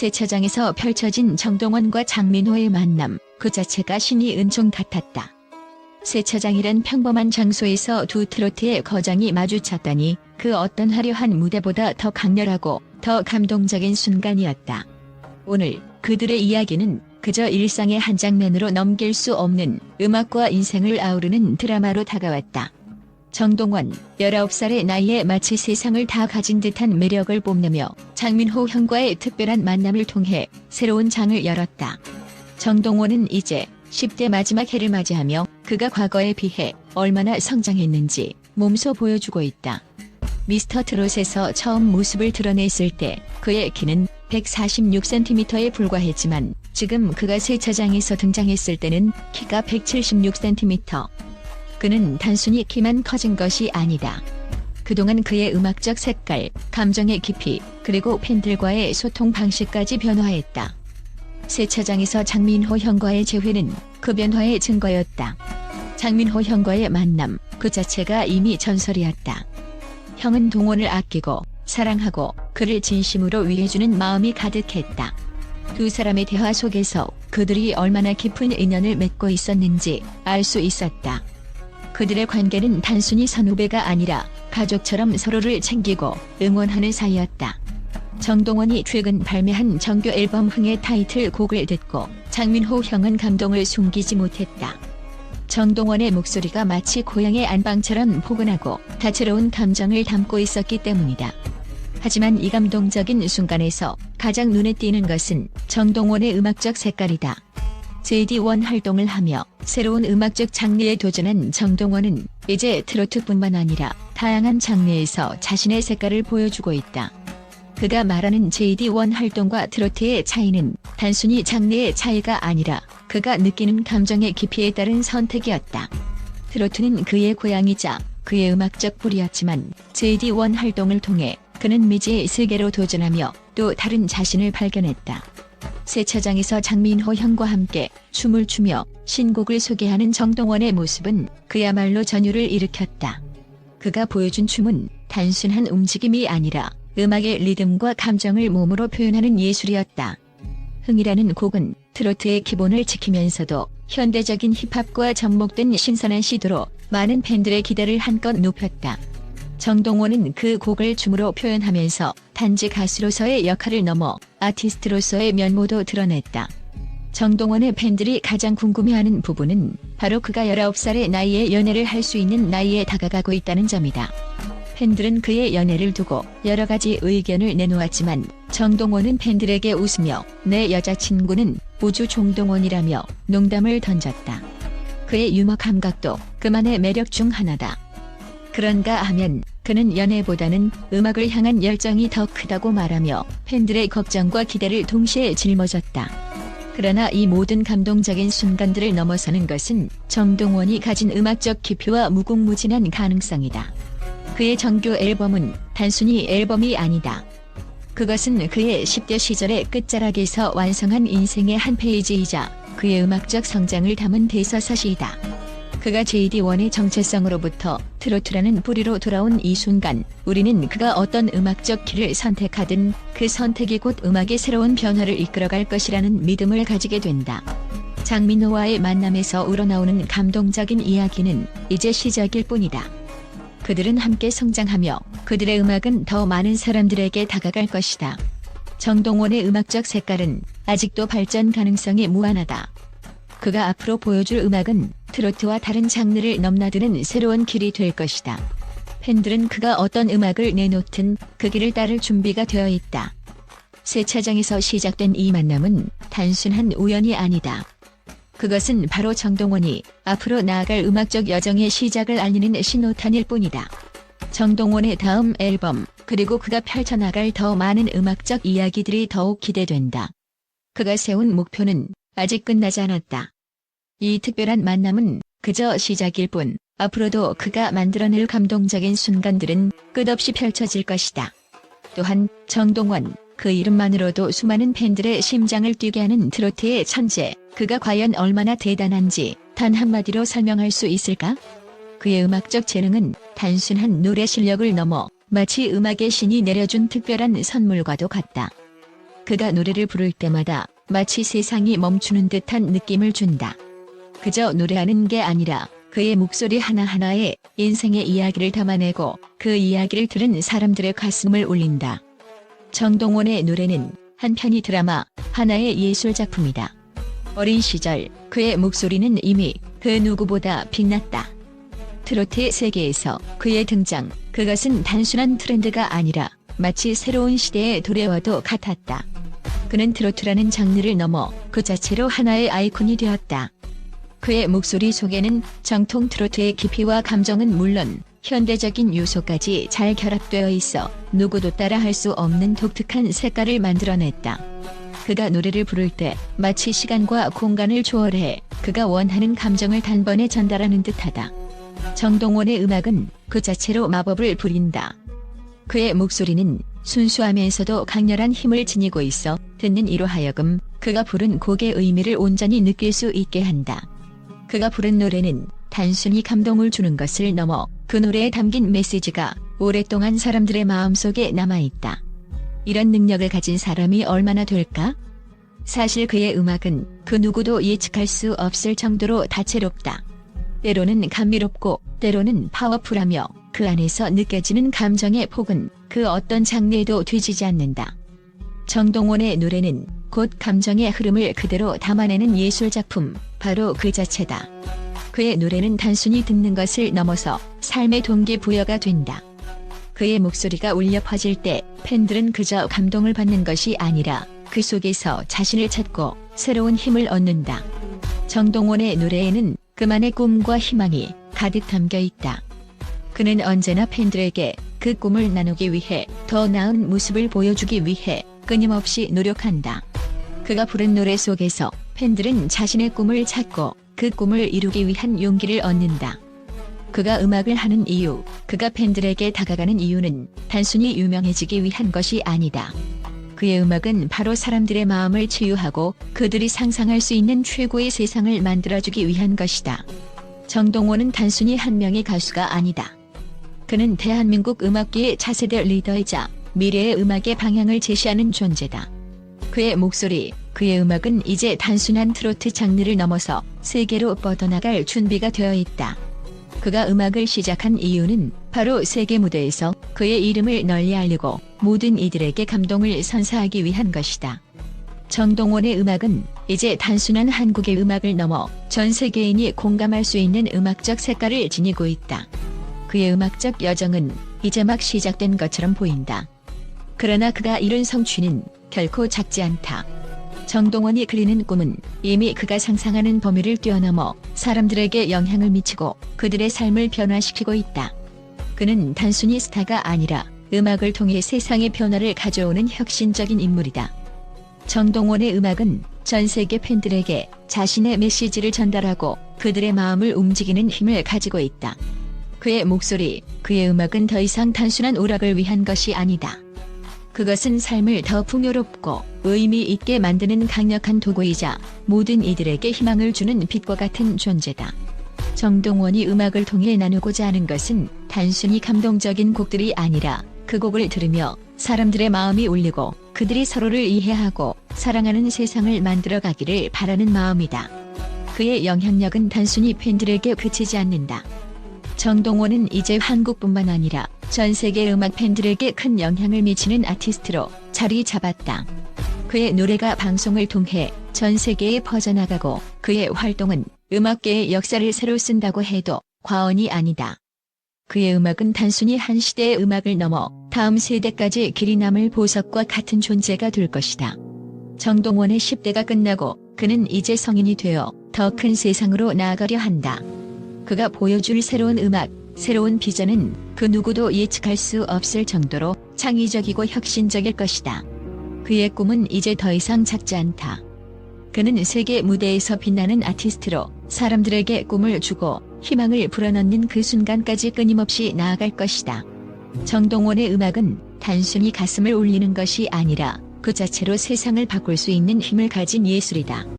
세차장에서 펼쳐진 정동원과 장민호의 만남 그 자체가 신이 은총 같았다. 세차장이란 평범한 장소에서 두 트로트의 거장이 마주쳤다니 그 어떤 화려한 무대보다 더 강렬하고 더 감동적인 순간이었다. 오늘 그들의 이야기는 그저 일상의 한 장면으로 넘길 수 없는 음악과 인생을 아우르는 드라마로 다가왔다. 정동원, 19살의 나이에 마치 세상을 다 가진 듯한 매력을 뽐내며 장민호 형과의 특별한 만남을 통해 새로운 장을 열었다. 정동원은 이제 10대 마지막 해를 맞이하며 그가 과거에 비해 얼마나 성장했는지 몸소 보여주고 있다. 미스터 트롯에서 처음 모습을 드러냈을 때 그의 키는 146cm에 불과했지만 지금 그가 세차장에서 등장했을 때는 키가 176cm. 그는 단순히 키만 커진 것이 아니다. 그동안 그의 음악적 색깔, 감정의 깊이, 그리고 팬들과의 소통 방식까지 변화했다. 세차장에서 장민호 형과의 재회는 그 변화의 증거였다. 장민호 형과의 만남 그 자체가 이미 전설이었다. 형은 동원을 아끼고 사랑하고 그를 진심으로 위해주는 마음이 가득했다. 두 사람의 대화 속에서 그들이 얼마나 깊은 인연을 맺고 있었는지 알 수 있었다. 그들의 관계는 단순히 선후배가 아니라 가족처럼 서로를 챙기고 응원하는 사이였다. 정동원이 최근 발매한 정규 앨범 흥의 타이틀 곡을 듣고 장민호 형은 감동을 숨기지 못했다. 정동원의 목소리가 마치 고향의 안방처럼 포근하고 다채로운 감정을 담고 있었기 때문이다. 하지만 이 감동적인 순간에서 가장 눈에 띄는 것은 정동원의 음악적 색깔이다. JD1 활동을 하며 새로운 음악적 장르에 도전한 정동원은 이제 트로트뿐만 아니라 다양한 장르에서 자신의 색깔을 보여주고 있다. 그가 말하는 JD1 활동과 트로트의 차이는 단순히 장르의 차이가 아니라 그가 느끼는 감정의 깊이에 따른 선택이었다. 트로트는 그의 고향이자 그의 음악적 뿌리였지만 JD1 활동을 통해 그는 미지의 세계로 도전하며 또 다른 자신을 발견했다. 세차장에서 장민호 형과 함께 춤을 추며 신곡을 소개하는 정동원의 모습은 그야말로 전율을 일으켰다. 그가 보여준 춤은 단순한 움직임이 아니라 음악의 리듬과 감정을 몸으로 표현하는 예술이었다. 흥이라는 곡은 트로트의 기본을 지키면서도 현대적인 힙합과 접목된 신선한 시도로 많은 팬들의 기대를 한껏 높였다. 정동원은 그 곡을 춤으로 표현하면서 단지 가수로서의 역할을 넘어 아티스트로서의 면모도 드러냈다. 정동원의 팬들이 가장 궁금해하는 부분은 바로 그가 19살의 나이에 연애를 할 수 있는 나이에 다가가고 있다는 점이다. 팬들은 그의 연애를 두고 여러 가지 의견을 내놓았지만 정동원은 팬들에게 웃으며 내 여자친구는 우주 종동원이라며 농담을 던졌다. 그의 유머 감각도 그만의 매력 중 하나다. 그런가 하면 그는 연애보다는 음악을 향한 열정이 더 크다고 말하며 팬들의 걱정과 기대를 동시에 짊어졌다. 그러나 이 모든 감동적인 순간들을 넘어서는 것은 정동원이 가진 음악적 기표와 무궁무진한 가능성이다. 그의 정규 앨범은 단순히 앨범이 아니다. 그것은 그의 10대 시절의 끝자락에서 완성한 인생의 한 페이지이자 그의 음악적 성장을 담은 대서사시이다. 그가 JD1의 정체성으로부터 트로트라는 뿌리로 돌아온 이 순간 우리는 그가 어떤 음악적 길을 선택하든 그 선택이 곧 음악의 새로운 변화를 이끌어갈 것이라는 믿음을 가지게 된다. 장민호와의 만남에서 우러나오는 감동적인 이야기는 이제 시작일 뿐이다. 그들은 함께 성장하며 그들의 음악은 더 많은 사람들에게 다가갈 것이다. 정동원의 음악적 색깔은 아직도 발전 가능성이 무한하다. 그가 앞으로 보여줄 음악은 트로트와 다른 장르를 넘나드는 새로운 길이 될 것이다. 팬들은 그가 어떤 음악을 내놓든 그 길을 따를 준비가 되어 있다. 세차장에서 시작된 이 만남은 단순한 우연이 아니다. 그것은 바로 정동원이 앞으로 나아갈 음악적 여정의 시작을 알리는 신호탄일 뿐이다. 정동원의 다음 앨범, 그리고 그가 펼쳐나갈 더 많은 음악적 이야기들이 더욱 기대된다. 그가 세운 목표는 아직 끝나지 않았다. 이 특별한 만남은 그저 시작일 뿐, 앞으로도 그가 만들어낼 감동적인 순간들은 끝없이 펼쳐질 것이다. 또한 정동원, 그 이름만으로도 수많은 팬들의 심장을 뛰게 하는 트로트의 천재, 그가 과연 얼마나 대단한지 단 한마디로 설명할 수 있을까? 그의 음악적 재능은 단순한 노래 실력을 넘어 마치 음악의 신이 내려준 특별한 선물과도 같다. 그가 노래를 부를 때마다 마치 세상이 멈추는 듯한 느낌을 준다. 그저 노래하는 게 아니라 그의 목소리 하나하나에 인생의 이야기를 담아내고 그 이야기를 들은 사람들의 가슴을 울린다. 정동원의 노래는 한편이 드라마, 하나의 예술 작품이다. 어린 시절 그의 목소리는 이미 그 누구보다 빛났다. 트로트 세계에서 그의 등장, 그것은 단순한 트렌드가 아니라 마치 새로운 시대의 도래와도 같았다. 그는 트로트라는 장르를 넘어 그 자체로 하나의 아이콘이 되었다. 그의 목소리 속에는 정통 트로트의 깊이와 감정은 물론 현대적인 요소까지 잘 결합되어 있어 누구도 따라할 수 없는 독특한 색깔을 만들어냈다. 그가 노래를 부를 때 마치 시간과 공간을 초월해 그가 원하는 감정을 단번에 전달하는 듯하다. 정동원의 음악은 그 자체로 마법을 부린다. 그의 목소리는 순수하면서도 강렬한 힘을 지니고 있어 듣는 이로 하여금 그가 부른 곡의 의미를 온전히 느낄 수 있게 한다. 그가 부른 노래는 단순히 감동을 주는 것을 넘어 그 노래에 담긴 메시지가 오랫동안 사람들의 마음속에 남아있다. 이런 능력을 가진 사람이 얼마나 될까? 사실 그의 음악은 그 누구도 예측할 수 없을 정도로 다채롭다. 때로는 감미롭고 때로는 파워풀하며 그 안에서 느껴지는 감정의 폭은 그 어떤 장르에도 뒤지지 않는다. 정동원의 노래는 곧 감정의 흐름을 그대로 담아내는 예술작품, 바로 그 자체다. 그의 노래는 단순히 듣는 것을 넘어서 삶의 동기부여가 된다. 그의 목소리가 울려 퍼질 때 팬들은 그저 감동을 받는 것이 아니라 그 속에서 자신을 찾고 새로운 힘을 얻는다. 정동원의 노래에는 그만의 꿈과 희망이 가득 담겨 있다. 그는 언제나 팬들에게 그 꿈을 나누기 위해 더 나은 모습을 보여주기 위해 끊임없이 노력한다. 그가 부른 노래 속에서 팬들은 자신의 꿈을 찾고 그 꿈을 이루기 위한 용기를 얻는다. 그가 음악을 하는 이유, 그가 팬들에게 다가가는 이유는 단순히 유명해지기 위한 것이 아니다. 그의 음악은 바로 사람들의 마음을 치유하고 그들이 상상할 수 있는 최고의 세상을 만들어주기 위한 것이다. 정동원은 단순히 한 명의 가수가 아니다. 그는 대한민국 음악계의 차세대 리더이자 미래의 음악의 방향을 제시하는 존재다. 그의 목소리, 그의 음악은 이제 단순한 트로트 장르를 넘어서 세계로 뻗어나갈 준비가 되어 있다. 그가 음악을 시작한 이유는 바로 세계 무대에서 그의 이름을 널리 알리고 모든 이들에게 감동을 선사하기 위한 것이다. 정동원의 음악은 이제 단순한 한국의 음악을 넘어 전 세계인이 공감할 수 있는 음악적 색깔을 지니고 있다. 그의 음악적 여정은 이제 막 시작된 것처럼 보인다. 그러나 그가 이룬 성취는 결코 작지 않다. 정동원이 그리는 꿈은 이미 그가 상상하는 범위를 뛰어넘어 사람들에게 영향을 미치고 그들의 삶을 변화시키고 있다. 그는 단순히 스타가 아니라 음악을 통해 세상의 변화를 가져오는 혁신적인 인물이다. 정동원의 음악은 전 세계 팬들에게 자신의 메시지를 전달하고 그들의 마음을 움직이는 힘을 가지고 있다. 그의 목소리, 그의 음악은 더 이상 단순한 오락을 위한 것이 아니다. 그것은 삶을 더 풍요롭고 의미 있게 만드는 강력한 도구이자 모든 이들에게 희망을 주는 빛과 같은 존재다. 정동원이 음악을 통해 나누고자 하는 것은 단순히 감동적인 곡들이 아니라 그 곡을 들으며 사람들의 마음이 울리고 그들이 서로를 이해하고 사랑하는 세상을 만들어 가기를 바라는 마음이다. 그의 영향력은 단순히 팬들에게 그치지 않는다. 정동원은 이제 한국뿐만 아니라 전 세계 음악 팬들에게 큰 영향을 미치는 아티스트로 자리 잡았다. 그의 노래가 방송을 통해 전 세계에 퍼져나가고 그의 활동은 음악계의 역사를 새로 쓴다고 해도 과언이 아니다. 그의 음악은 단순히 한 시대의 음악을 넘어 다음 세대까지 길이 남을 보석과 같은 존재가 될 것이다. 정동원의 10대가 끝나고 그는 이제 성인이 되어 더 큰 세상으로 나아가려 한다. 그가 보여줄 새로운 음악, 새로운 비전은 그 누구도 예측할 수 없을 정도로 창의적이고 혁신적일 것이다. 그의 꿈은 이제 더 이상 작지 않다. 그는 세계 무대에서 빛나는 아티스트로 사람들에게 꿈을 주고 희망을 불어넣는 그 순간까지 끊임없이 나아갈 것이다. 정동원의 음악은 단순히 가슴을 울리는 것이 아니라 그 자체로 세상을 바꿀 수 있는 힘을 가진 예술이다.